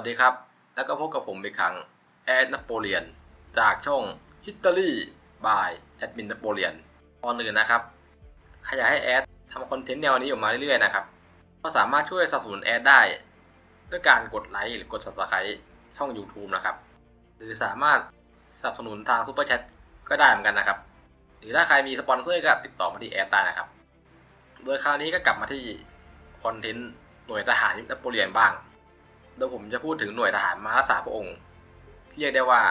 วัสดีครับ แล้วก็พบกับผมอีกครั้งแอดนโปเลียน จากช่อง History by Admin นโปเลียนตอนอื่นนะครับใครอยากให้แอดทำคอนเทนต์แนวนี้ออกมาเรื่อยๆนะครับ ก็สามารถช่วยสนับสนุนแอดได้ ด้วยการกดไลค์หรือกด subscribe ช่อง YouTube นะครับ หรือสามารถสนับสนุนทาง Super Chat ก็ได้เหมือนกันนะครับ หรือถ้าใครมีสปอนเซอร์ก็ติดต่อมาที่แอดได้นะครับ โดยคราวนี้ก็กลับมาที่คอนเทนต์หน่วยทหารนโปเลียนบ้าง ดยผมจะพูดถึงหน่วยทหารม้ารักษาพระองค์ที่เรียกได้ว่า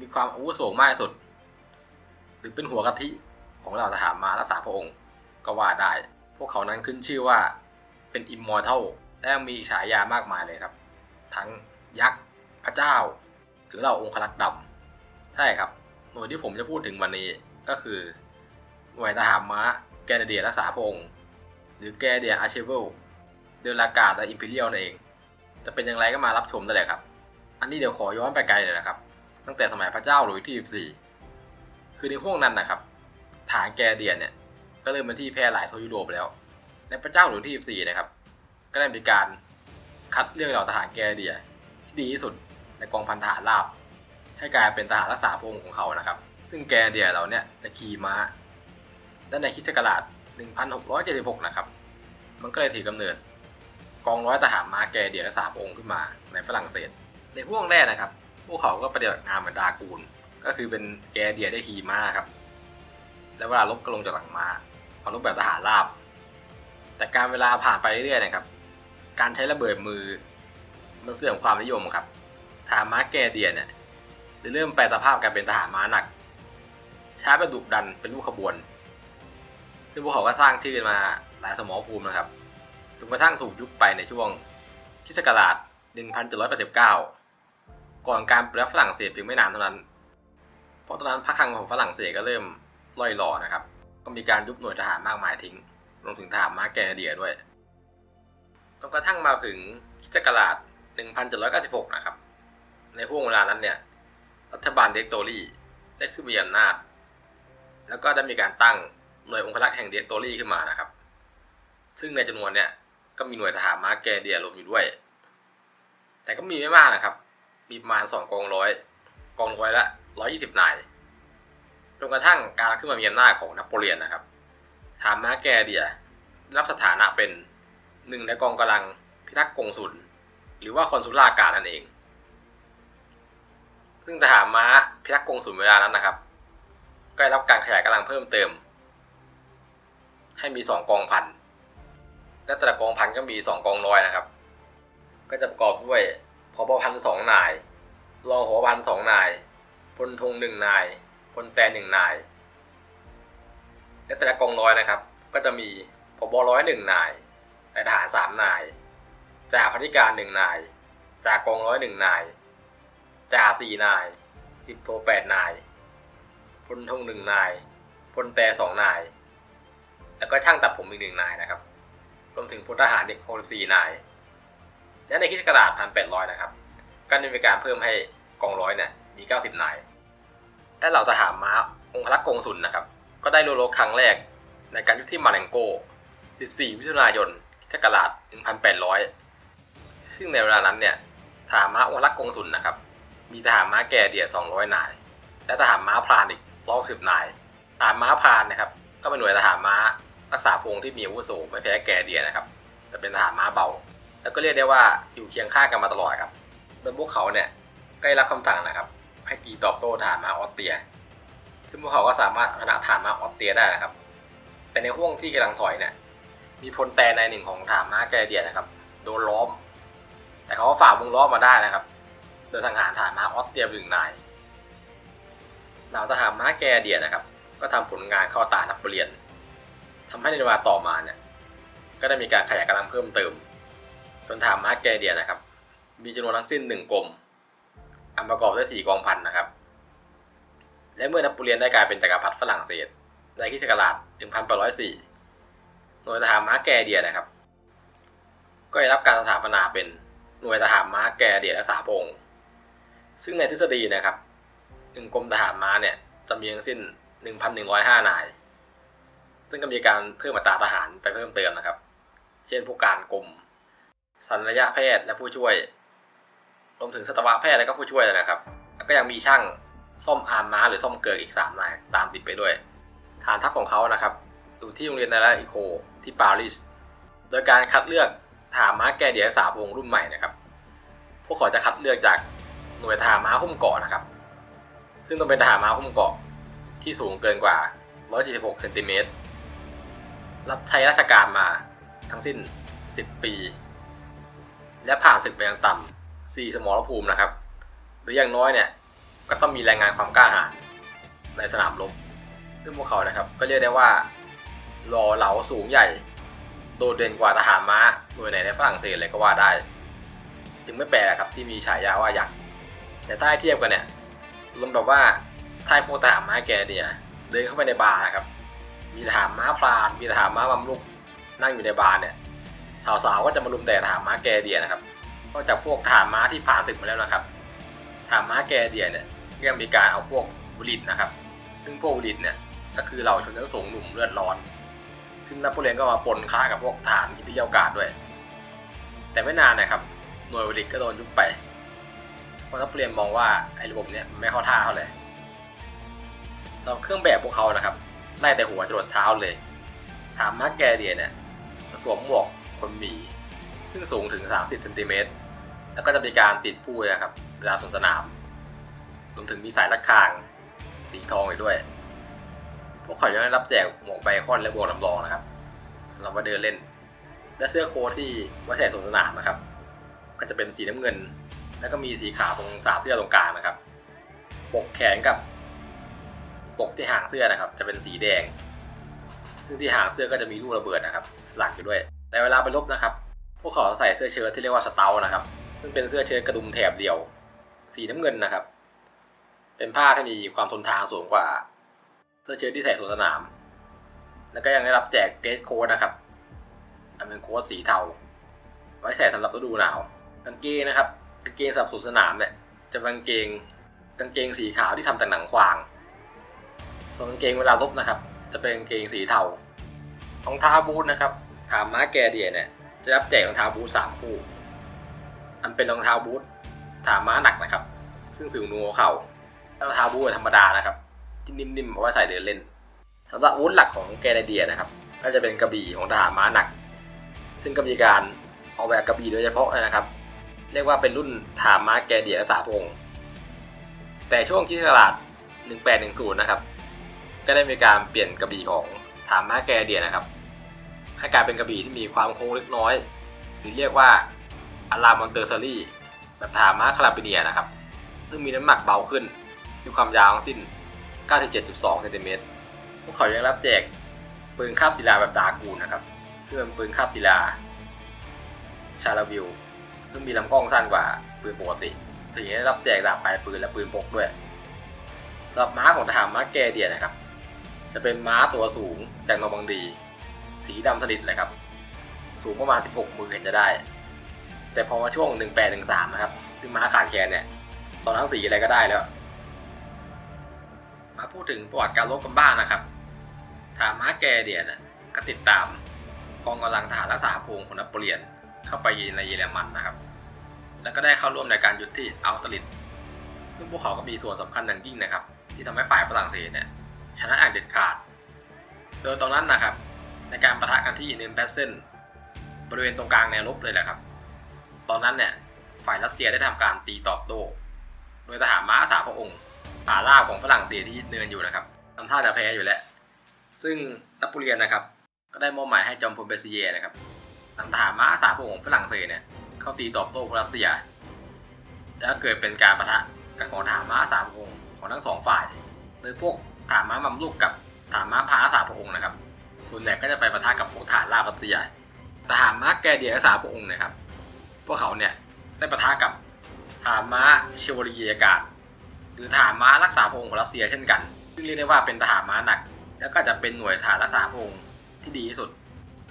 มีความอาวุโสมากที่สุด หรือเป็นหัวกะทิของเหล่าทหารม้ารักษาพระองค์ ก็ว่าได้ พวกเขานั้นขึ้นชื่อว่าเป็นอิมมอร์เทลและมีฉายามากมายเลยครับ ทั้งยักษ์พระเจ้า หรือเหล่าองครักษ์ดำใช่ครับ หน่วยที่ผมจะพูดถึงวันนี้ก็คือ หน่วยทหารม้าแกนเดียรักษาพระองค์ หรือแกเดียอาร์เชเวลเดลากาและอิมพีเรียลนั่นเอง จะเป็นอย่างไรก็มารับชมได้เลยครับ อันนี้เดี๋ยวขอย้อนไปไกลเลยนะครับ ตั้งแต่สมัยพระเจ้าหลุยส์ที่ 14 คือในห่วงนั้นนะครับ ฐานแกเดียนเนี่ย ก็เริ่มเป็นที่แพร่หลายทั่วยุโรปแล้ว ในพระเจ้าหลุยส์ที่ 14 นะครับ ก็ได้มีการคัดเลือกเหล่าทหารแกเดียที่ดีที่สุดในกองพันทหารราบ ให้กลายเป็นทหารรักษาพระองค์ของเขานะครับ ซึ่งแกเดียเราเนี่ยจะขี่ม้าและในคริสต์ศักราช1676 นะครับ มันก็เลยถือกำเนิด กองร้อยทหารมาแกเดียรักษาพระองค์ขึ้นมาในฝรั่งเศส ในห่วงแรกนะครับ พวกเขาก็ปฏิบัติงานเหมือนดากูล ก็คือเป็นแกเดียได้ขี่ม้าครับ และเวลาลบก็ลงจากหลังม้าเอาลบแบบทหารราบ แต่การเวลาผ่านไปเรื่อยๆนะครับ การใช้ระเบิดมือมันเสื่อมความนิยมครับทหารม้าแกเดียเนี่ยเลยเริ่มแปลสภาพกลายเป็นทหารม้าหนักใช้แบบดุดันเป็นลูกขบวนซึ่งพวกเขาก็สร้างชื่อมาหลายสมรภูมินะครับ จนกระทั่งถูกยุบไปในช่วงคริสต์ศักราช1789 ก่อนการปฏิวัติฝรั่งเศสเพียงไม่นานเท่านั้น เพราะตอนนั้นพรรคคลังของฝรั่งเศสก็เริ่มล่อยหล่อนะครับ ก็มีการยุบหน่วยทหารมากมายทิ้ง รวมถึงทหารม้าแกเดียด้วยจนกระทั่งมาถึงคริสต์ศักราช1796 นะครับ ในห่วงเวลานั้นเนี่ย รัฐบาลเด็กโตรีได้ขึ้นมีอำนาจ แล้วก็ได้มีการตั้งหน่วยองครักษ์แห่งเด็กโตรีขึ้นมานะครับ ซึ่งในจำนวนเนี่ย ก็มีหน่วยทหารม้าแกเดียรวมอยู่ด้วย แต่ก็มีไม่มากนะครับ มีประมาณสองกองร้อยกองร้อยละร้อยยี่สิบนายจนกระทั่งการขึ้นมามีอำนาจของนโปเลียนนะครับทหารม้าแกเดียรับสถานะเป็นหนึ่งในกองกำลังพิทักษ์กงสุลหรือว่าคอนซูลาการนั่นเอง ซึ่งทหารม้าพิทักษ์กงสุลเวลานั้นนะครับ ก็ได้รับการขยายกำลังเพิ่มเติม ให้มีสองกองพัน และแต่ละกองพันก็มีสองกองร้อยนะครับ ก็จะประกอบด้วยพบพันสองนาย รองหัวพันสองนาย พลธงหนึ่งนาย พลแต่หนึ่งนาย และแต่ละกองร้อยนะครับ ก็จะมีพบร้อยหนึ่งนายนายทหารสามนาย จ่าพัธิการหนึ่งนาย จ่ากองร้อยหนึ่งนาย จ่าสี่นาย สิบโทแปดนาย พลธงหนึ่งนาย พลแต่สองนาย แล้วก็ช่างตัดผมอีกหนึ่งนายนะครับ รวมถึงพลทหารเด็ก64นาย และในคิสต์ศักราช1800 นะครับ ก็ได้มีการเพิ่มให้กองร้อยเนี่ยมี90นาย และเหล่าทหารม้าองครักษ์กงสุลนะครับ ก็ได้รู้รบครั้งแรกในการยุทธที่มาเลงโก 14 มิถุนายนคิสต์ศักราช1800 ซึ่งในเวลานั้นเนี่ยทหารม้าองครักษ์กงสุลนะครับ มีทหารม้าแก่เดีย200 นาย และทหารม้าพรานอีก160นาย ทหารม้าพรานนะครับ ก็เป็นหน่วยทหารม้า รักษาพงที่มีอาวุโสไม่แพ้แกเดียนะครับ แต่เป็นทหารม้าเบา แล้วก็เรียกได้ว่าอยู่เคียงข้างกันมาตลอดครับโดยพวกเขาเนี่ยก็ได้รับคำสั่งนะครับ ให้ตีตอบโต้ทหารม้าออสเตรีย ซึ่งพวกเขาก็สามารถชนะทหารม้าออสเตรียได้นะครับ แต่ในห่วงที่กำลังถอยเนี่ยมีพลแต่ในหนึ่งของทหารม้าแกเดียนะครับโดนล้อม แต่เขาก็ฝ่าวงล้อมมาได้นะครับ โดยทหารทหารม้าออสเตรียหนึ่งนายเหล่าทหารม้าแกเดียนะครับ ก็ทำผลงานเข้าตานโปเลียน ทำให้ในเวลาต่อมาเนี่ย ก็ได้มีการขยายกำลังเพิ่มเติม จนทหารม้าแกเดียนะครับ มีจำนวนทั้งสิ้นหนึ่งกรมอันประกอบด้วยสี่กองพันนะครับ และเมื่อนโปเลียนได้กลายเป็นจักรพรรดิฝรั่งเศสในคริสต์ศักราช1804 หน่วยทหารม้าแกเดียนะครับ ก็ได้รับการสถาปนาเป็นหน่วยทหารม้าแกเดียรักษาพงค์ซึ่งในทฤษฎีนะครับหนึ่งกรมทหารม้าเนี่ยจะมีทั้งสิ้น 1,105 นาย ซึ่งก็มีการเพิ่มอัตราทหารไปเพิ่มเติมนะครับ เช่นผู้การกรมสัญญาแพทย์และผู้ช่วย รวมถึงสัตวแพทย์และก็ผู้ช่วยนะครับ แล้วก็ยังมีช่างซ่อมอาร์มม้าหรือซ่อมเกิร์กอีก3นายตามติดไปด้วย ฐานทัพของเขานะครับอยู่ที่โรงเรียนนาราอิโคที่ปารีส โดยการคัดเลือกทหารม้าแกเดียรักษาพงรุ่นใหม่นะครับ พวกเขาจะคัดเลือกจากหน่วยทหารม้าหุ้มเกาะนะครับ ซึ่งต้องเป็นทหารม้าหุ้มเกาะที่สูงเกินกว่า 176เซนติเมตร รับใช้ราชการมาทั้งสิ้น 10 ปี และผ่านศึกไปอย่างต่ำ4สมรภูมินะครับ หรืออย่างน้อยเนี่ยก็ต้องมีแรงงานความกล้าหาญในสนามรบซึ่งพวกเขานะครับก็เรียกได้ว่าหล่อเหลาสูงใหญ่ โดดเด่นกว่าทหารม้าหน่วยไหนในฝรั่งเศสเลยก็ว่าได้ จึงไม่แปลกครับที่มีฉายาว่ายักษ์แต่ถ้าให้เทียบกันเนี่ยลมแบบว่าถ้าให้พวกทหารม้าแกเนี่ยเดินเข้าไปในบาร์นะครับ มีทหารม้าพลานมีทหารม้ามัมลุกนั่งอยู่ในบาร์เนี่ยสาวๆก็จะมารุมแต่ทหารม้าแกเดียนะครับนอกจากพวกทหารม้าที่ผ่านศึกมาแล้วนะครับทหารม้าแกเดียเนี่ยยังมีการเอาพวกบุริตนะครับ ซึ่งพวกบุริตเนี่ยก็คือเราชนชั้นสูงหนุ่มเลือดร้อนซึ่งนโปเลียนก็มาปนค้ากับพวกทหารที่พิเยาวกาศด้วย แต่ไม่นานนะครับหน่วยบุริตก็โดนยุบไปเพราะนโปเลียนมองว่าไอ้ระบบเนี่ยไม่เข้าท่าเท่าไหร่สำหรับเครื่องแบบพวกเขานะครับ ไล่แต่หัวจรดเท้าเลย ถามมาร์กแกเดียเนี่ยสวมหมวกคนหมี ซึ่งสูงถึง 30เซนติเมตรแล้วก็จะมีการติดผู้นะครับเวลาสวนสนามรวมถึงมีสายระฆังสีทองอีกด้วย พวกเขายังได้รับแจกหมวกไบคอนและหมวกลำลองนะครับสำหรับว่าเดินเล่น และเสื้อโค้ทที่ไว่าใส่สวนสนามนะครับ ก็จะเป็นสีน้ำเงิน แล้วก็มีสีขาวตรงสามเสื้อตรงกลางนะครับปกแขนกับ ปกที่หางเสื้อนะครับ จะเป็นสีแดง ซึ่งที่หางเสื้อก็จะมีลูกระเบิดนะครับ หลักอยู่ด้วย แต่เวลาไปรบนะครับ พวกเขาใส่เสื้อเชิ้ตที่เรียกว่าสเตลนะครับ ซึ่งเป็นเสื้อเชิ้ตกระดุมแถบเดียว สีน้ำเงินนะครับ เป็นผ้าที่มีความทนทานสูงกว่า เสื้อเชิ้ตที่ใส่สวนสนาม แล้วก็ยังได้รับแจกเกสโค้ดนะครับอันเป็นโค้ดสีเทา ไว้ใส่สำหรับฤดูหนาวกางเกงนะครับกางเกงสำหรับสวนสนามเนี่ยจะเป็นกางเกงกางเกงสีขาวที่ทำจากหนังควาง ส่วนกางเกงเวลารบนะครับ จะเป็นกางเกงสีเทารองเท้าบูทนะครับ ถามม้าแกเดียเนี่ยจะรับแจกรองเท้าบูทสามคู่อันเป็นรองเท้าบูทถามม้าหนักนะครับ ซึ่งสูงนูหัวเข่าแล้วรองเท้าบูทธรรมดานะครับที่นิ่มๆเอาไว้ใส่เดินเล่นสำหรับอาวุธหลักของแกเดียนะครับก็จะเป็นกระบี่ของทหารม้าหนัก ซึ่งก็มีการออกแบบกระบี่โดยเฉพาะนะครับ เรียกว่าเป็นรุ่นทหารม้าแกเดียรักษาพงค์แต่ช่วงที่ตลาด 1810 นะครับ ก็ได้มีการเปลี่ยนกระบี่ของถามมาแกเดียนะครับ ให้กลายเป็นกระบี่ที่มีความโค้งเล็กน้อย หรือเรียกว่าอารามอนเตอร์ซารีแบบถามมาคาราบิเนียนะครับ ซึ่งมีน้ำหนักเบาขึ้น มีความยาวทั้งสิ้น 97.2เซนติเมตรพวกเขายังรับแจกปืนคาบศิลาแบบดากูนนะครับซึ่งเป็นปืนคาบศิลา ชาลาวิวซึ่งมีลำกล้องสั้นกว่าปืนปกติถึงได้รับแจกดาบปลายปืนและปืนพกด้วยสำหรับม้าของทหารม้าแกเดียนะครับ จะเป็นม้าตัวสูงจากนอร์มังดี สีดำสนิทเลยครับ สูงประมาณ 16 มือเห็นจะได้ แต่พอมาช่วง 1813 นะครับ ซึ่งม้าขาดแคลนเนี่ย ตอนนั้นสีอะไรก็ได้แล้ว มาพูดถึงประวัติการรบกันบ้างนะครับทหารม้าแกเดียนก็ติดตามกองกำลังทหารรักษาพระองของนโปเลียนเข้าไปในเยอรมันนะครับ แล้วก็ได้เข้าร่วมในการยุดที่อัลตริดซึ่งพวกเขาก็มีส่วนสำคัญอย่างยิ่งนะครับ ที่ทำให้ฝ่ายฝรั่งเศสเนี่ย ชนะอย่างเด็ดขาด โดยตอนนั้นนะครับ ในการประทะกันที่เนมแพสเซนบริเวณตรงกลางแนวรบเลยแหละครับ ตอนนั้นเนี่ยฝ่ายรัสเซียได้ทำการตีตอบโต้โดยทหารม้าสาพระองค์ป่าราของฝรั่งเศสที่ยึดเนินอยู่นะครับทำท่าจะแพ้อยู่แล้ว ซึ่งนโปเลียนนะครับ ก็ได้มอบหมายให้จอมพลเบซิเยนะครับนำทหารม้าสาพระองค์ของฝรั่งเศสเนี่ยเข้าตีตอบโต้รัสเซียแล้วเกิดเป็นการประทะกับกองทหารม้าสามพระองค์ของทั้งสองฝ่าย โดยพวก ทหารม้ามัมลูกกับทหารม้าพารักษาพระองค์นะครับ ส่วนใหญ่ก็จะไปประทะกับพวกทหารราบัสเซียทหารม้าแกเดียรักษาพระองค์นะครับ พวกเขาเนี่ยได้ประทะกับทหารม้าเชวลีเยกาดหรือทหารม้ารักษาพระองค์ของรัสเซียเช่นกันซึ่งเรียกได้ว่าเป็นทหารม้าหนัก แล้วก็จะเป็นหน่วยทหารรักษาพระองค์ที่ดีที่สุด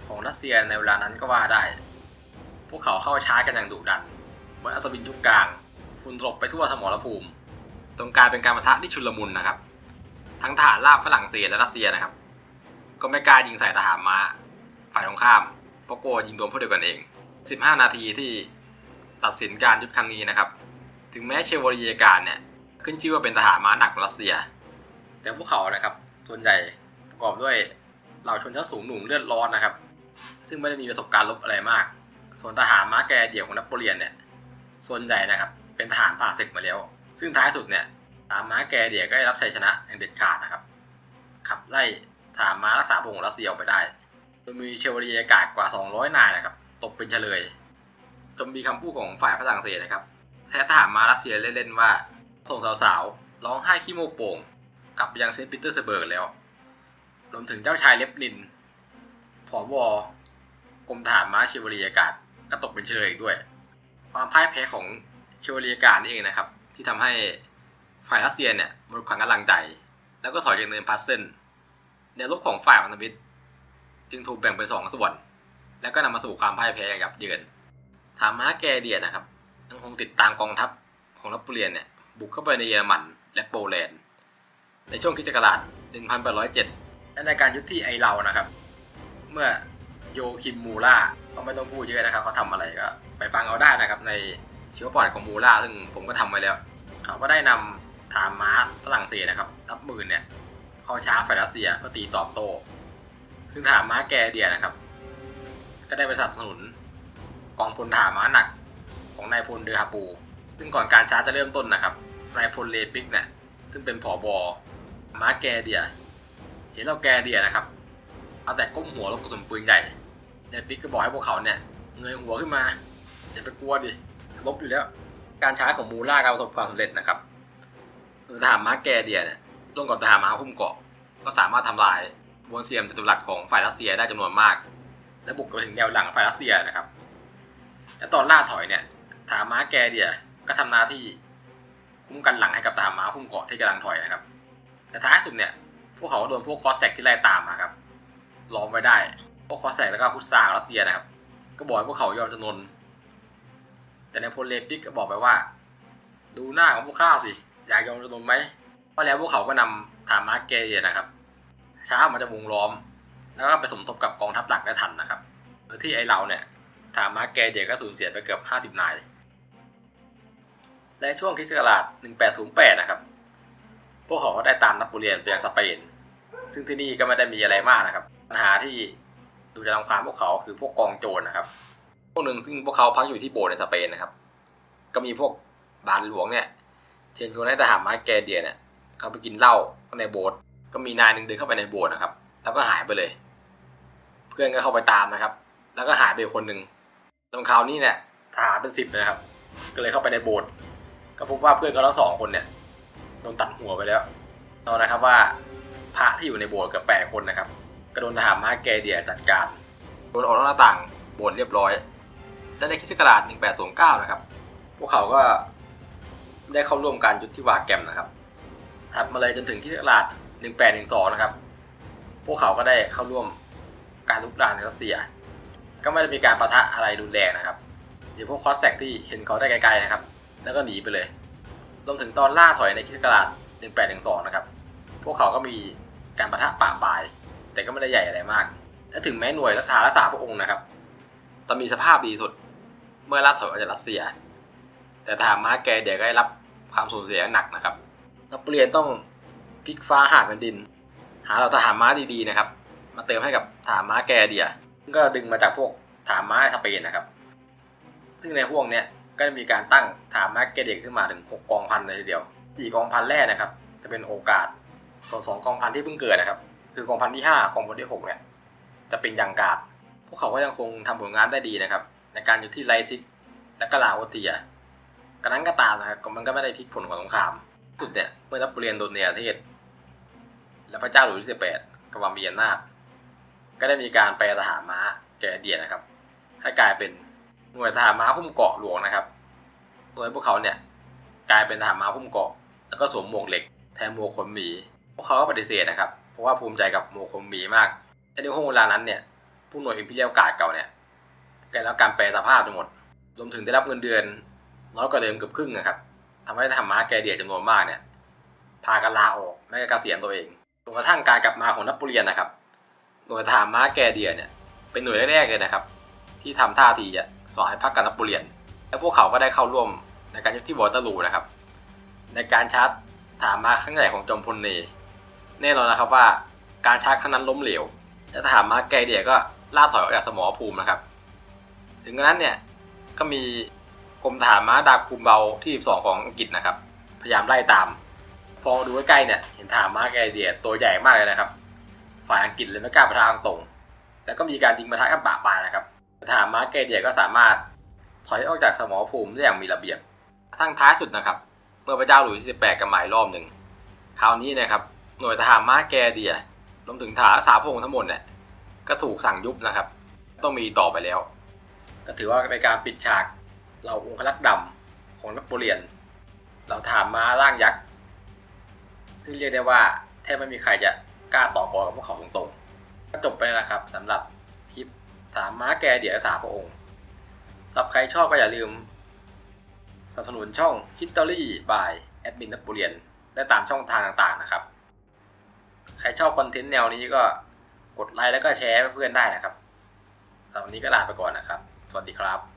ของรัสเซียในเวลานั้นก็ว่าได้ พวกเขาเข้าชาร์จกันอย่างดุดันบนอัศวินยุคกลาง ฝุ่นตลบไปทั่วสมรภูมิ ตรงกลายเป็นการประทะที่ชุลมุนนะครับ ทั้งทหารราบฝรั่งเศสและรัสเซียนะครับ ก็ไม่กล้ายิงใส่ทหารม้าฝ่ายตรงข้าม เพราะกลัวยิงโดนพวกเดียวกันเอง 15 นาทีที่ตัดสินการยุดครั้งนี้นะครับ ถึงแม้เชวโรลียการเนี่ยขึ้นชื่อว่าเป็นทหารม้าหนักของรัสเซีย แต่พวกเขานะครับ ส่วนใหญ่ประกอบด้วยเหล่าชนชั้นสูงหนุ่มเลือดร้อนนะครับ ซึ่งไม่ได้มีประสบการณ์รบอะไรมาก ส่วนทหารม้าแกเดี่ยวของนโปเลียนเนี่ย ส่วนใหญ่นะครับ เป็นทหารผ่าศึกมาแล้ว ซึ่งท้ายสุดเนี่ย ทหารม้าแกเดียก็ได้รับชัยชนะอย่างเด็ดขาดนะครับ ขับไล่ทหารม้ารักษาพงรัสเซียออกไปได้โดยมีเชวเรียกาศกว่า 200 นายนะครับ ตกเป็นเฉลยจนมีคำพูดของฝ่ายฝรั่งเศสนะครับแซะทหารม้ารัสเซียเล่นๆว่า ส่งสาวๆ ร้องไห้ขี้โมโป่งกลับไปยังเซนต์ปีเตอร์สเบิร์กแล้ว รวมถึงเจ้าชายเลฟลินผอบกรมทหารม้าเชวเรียกาศก็ตกเป็นเฉลยอีกด้วย ความพ่ายแพ้ของเชวเรียกาศนี่เองนะครับ ที่ทำให้ ฝ่ายรัสเซียเนี่ยหมดความกำลังใจ แล้วก็ถอยจากเนินพัสเซนแนวรบของฝ่ายพันธมิตรจึงถูกแบ่งเป็นสองส่วน แล้วก็นำมาสู่ความพ่ายแพ้ยับเยินทาม้าแกเดียนะครับยังคงติดตามกองทัพของนโปเลียเนี่ยบุกเข้าไปในเยอรมันและโปแลนด์ ในช่วงคริสต์ศักราช1807 และในการยุทธที่ไอเรานะครับ เมื่อโยคิมมูล่าก็ไม่ต้องพูดเยอะนะครับเขาทำอะไรก็ ไปฟังเอาได้นะครับในชีวประวัติของมูล่าซึ่งผมก็ทำไว้แล้ว เขาก็ได้นำ ฐานม้าฝรั่งเศสนะครับนับหมื่นเนี่ยเข้าช้าฝ่ายรัสเซียเพื่อตีตอบโต้ซึ่งฐานม้าแกเดียนะครับ ก็ได้ไปสนับสนุนกองพลทหารม้าหนักของนายพลเดอฮาปู ซึ่งก่อนการช้าจะเริ่มต้นนะครับนายพลเลปิกเนี่ยซึ่งเป็นผอบอม้าแกเดีย เห็นเราแกเดียนะครับ เอาแต่ก้มหัวลบกระสุนปืนใหญ่เลปิกก็บอกให้พวกเขาเนี่ยเงยหัวขึ้นมาอย่าไปกลัวดิลบอยู่แล้ว การช้าของมูล่าก็ประสบความสำเร็จนะครับ ทหารม้าแกเดียเนี่ยร่วมกับทหารม้าหุ้มเกาะ ก็สามารถทำลายบวนเซียมจตุรัสของฝ่ายรัสเซียได้จำนวนมาก และบุกไปถึงแนวหลังฝ่ายรัสเซียนะครับและตอนล่าถอยเนี่ยทหารม้าแกเดียก็ทำหน้าที่คุ้มกันหลังให้กับทหารม้าหุ้มเกาะที่กำลังถอยนะครับแต่ท้ายสุดเนี่ยพวกเขาก็โดนพวกคอสแซกที่ไล่ตามมาครับล้อมไว้ได้พวกคอสแซกแล้วก็ฮุสซาร์รัสเซียนะครับ ก็บอกให้พวกเขายอมจำนนแต่ในพลเลปิกก็บอกไปว่า ดูหน้าของพวกข้าสิ อยากยอมจำนนไหมเพราะแล้วพวกเขาก็นำฐานม้าเกเรียนะครับ ช้าออกมาจากวงล้อม แล้วก็ไปสมทบกับกองทัพหลักได้ทันนะครับโดยที่ไอเราเนี่ยฐานม้าเกเรียก็สูญเสียไปเกือบ 50 นาย และช่วงคริสต์ศักราช 1808 นะครับ พวกเขาก็ได้ตามนัโปเลียนไปยังสเปน ซึ่งที่นี่ก็ไม่ได้มีอะไรมากนะครับ ปัญหาที่ดูจะรำคาญพวกเขาคือพวกกองโจรนะครับ พวกหนึ่งซึ่งพวกเขาพักอยู่ที่โบสถ์ในสเปนนะครับ ก็มีพวกบานหลวงเนี่ย เชิญชวนให้ทหารมาแกเดียเนี่ยเขาไปกินเหล้าในโบสถ์ก็มีนายหนึ่งเดินเข้าไปในโบสถ์นะครับ แล้วก็หายไปเลย เพื่อนก็เข้าไปตามนะครับ แล้วก็หายไปคนหนึ่งตรงคราวนี้เนี่ยทหารเป็นสิบเลยครับ ก็เลยเข้าไปในโบสถ์ก็พบว่าเพื่อนเขาทั้งสองคนเนี่ยโดนตัดหัวไปแล้วตอนนะครับว่าพระที่อยู่ในโบสถ์เกับแปดคนนะครับก็โดนทหารมาแกเดียจัดการโดนออกนอกหน้าต่างโบสถ์เรียบร้อยและในคริสต์ศักราช1829นะครับ พวกเขาก็ ได้เข้าร่วมการยุทธที่วาแกมนะครับ ถัดมาเลยจนถึงคริสต์ศักราช1812 นะครับ พวกเขาก็ได้เข้าร่วมการลุกรานในรัสเซีย ก็ไม่ได้มีการประทะอะไรรุนแรงนะครับ เดี๋ยวพวกคอสแซกที่เห็นเขาได้ไกลๆนะครับ แล้วก็หนีไปเลยรวมถึงตอนล่าถอยในคิสต์ศักราช1812 นะครับ พวกเขาก็มีการประทะป่าปลาย แต่ก็ไม่ได้ใหญ่อะไรมาก และถึงแม้หน่วยรักษารักษาพระองค์นะครับจะมีสภาพดีสุดเมื่อล่าถอยออกจากรัสเซีย แต่ทหารม้าแกเดี๋ยวก็ได้รับ ความสูญเสียหนักนะครับนโปเลียนต้องพลิกฟ้าหาแผ่นดิน หาเราทหารม้าดีๆนะครับ มาเติมให้กับทหารม้าแกเดียก็ดึงมาจากพวกทหารม้าสเปนนะครับ ซึ่งในห่วงเนี้ยก็จะมีการตั้งฐานมาร์เก็ตเด็กขึ้นมาถึง 6 กองพันเลยทีเดียวสี่กองพันแรกนะครับ จะเป็นโอกาส ส่วนสองกองพันที่เพิ่งเกิดนะครับ คือกองพันที่ 5 กองพันที่6เนี่ยจะเป็นยังการดพวกเขาก็ยังคงทำผลงานได้ดีนะครับ ในการอยู่ที่ไลซิกและก็ลาโอเตีย กระนั้นก็ตามนะครับมันก็ไม่ได้พลิกผลของสงครามสุดเนี่ยเมื่อนโปเลียนโดนเนรเทศ และพระเจ้าหลุยส์ที่18กวามีอำนาจก็ได้มีการแปลทหารม้าแกเดียนะครับ ให้กลายเป็นหน่วยทหารม้าพุ่มเกาะหลวงนะครับ โดยพวกเขาเนี่ยกลายเป็นทหารม้าพุ่มเกาะ แล้วก็สวมหมวกเหล็กแทนหมวกขนหมี พวกเขาก็ปฏิเสธนะครับ เพราะว่าภูมิใจกับหมวกขนหมีมากในห่วงเวลานั้นเนี่ยผู้หน่วยอิมพีเรียลการ์ดเก่าเนี่ยได้รับการแปลสภาพทั้งหมด รวมถึงได้รับเงินเดือน น้อยกว่าเดิมเกือบครึ่งนะครับทำให้ทหารม้าแกเดียจำนวนมากเนี่ยพากันลาออกไม่ก็เกษียณตัวเองจนกระทั่งการกลับมาของนโปเลียนนะครับ หน่วยทหารม้าแกเดียเนี่ยเป็นหน่วยแรกๆเลยนะครับ ที่ทำท่าทีจะสอนให้พักกับนโปเลียน และพวกเขาก็ได้เข้าร่วมในการยุทธที่วอเตอร์ลูนะครับ ในการชาร์จฐานม้าครั้งใหญ่ของจอมพลเนแน่นอนนะครับว่าการชาร์จครั้งนั้นล้มเหลวและทหารม้าแกเดียก็ล่าถอยออกจากสมรภูมินะครับ ถึงกระนั้นเนี่ยก็มี กรมทหารม้าดาบคุมเบาที่12ของอังกฤษนะครับ พยายามไล่ตาม พอดูใกล้ๆเนี่ยเห็นทหารม้าแกเดียตัวใหญ่มากเลยนะครับ ฝ่ายอังกฤษเลยไม่กล้าปะทะตรงๆแล้วก็มีการยิงปะทะกันปะปายนะครับทหารม้าแกเดียก็สามารถถอยออกจากสมรภูมิได้อย่างมีระเบียบ ทั้งท้ายสุดนะครับเมื่อพระเจ้าหลุยส์ที่18กระหมายรอบหนึ่งคราวนี้นะครับหน่วยทหารม้าแกเดียรวมถึงทหารรักษาพระองทั้งหมดเนี่ยก็ถูกสั่งยุบนะครับ ต้องมีต่อไปแล้ว ก็ถือว่าเป็นการปิดฉาก เราองครักษ์ดำของนโปเลียน เราทหารม้าร่างยักษ์ซึ่งเรียกได้ว่าแทบไม่มีใครจะกล้าต่อกรกับพวกเขาตรงๆก็จบไปแล้วครับสำหรับคลิปทหารม้าแกเดียรักษาพระองค์สับใครชอบก็อย่าลืมสนับสนุนช่อง History by Admin นโปเลียนได้ตามช่องทางต่างๆนะครับ ใครชอบคอนเทนต์แนวนี้ก็กดไลค์แล้วก็แชร์ให้เพื่อนได้นะครับสำหรับวันนี้ก็ลาไปก่อนนะครับ สวัสดีครับ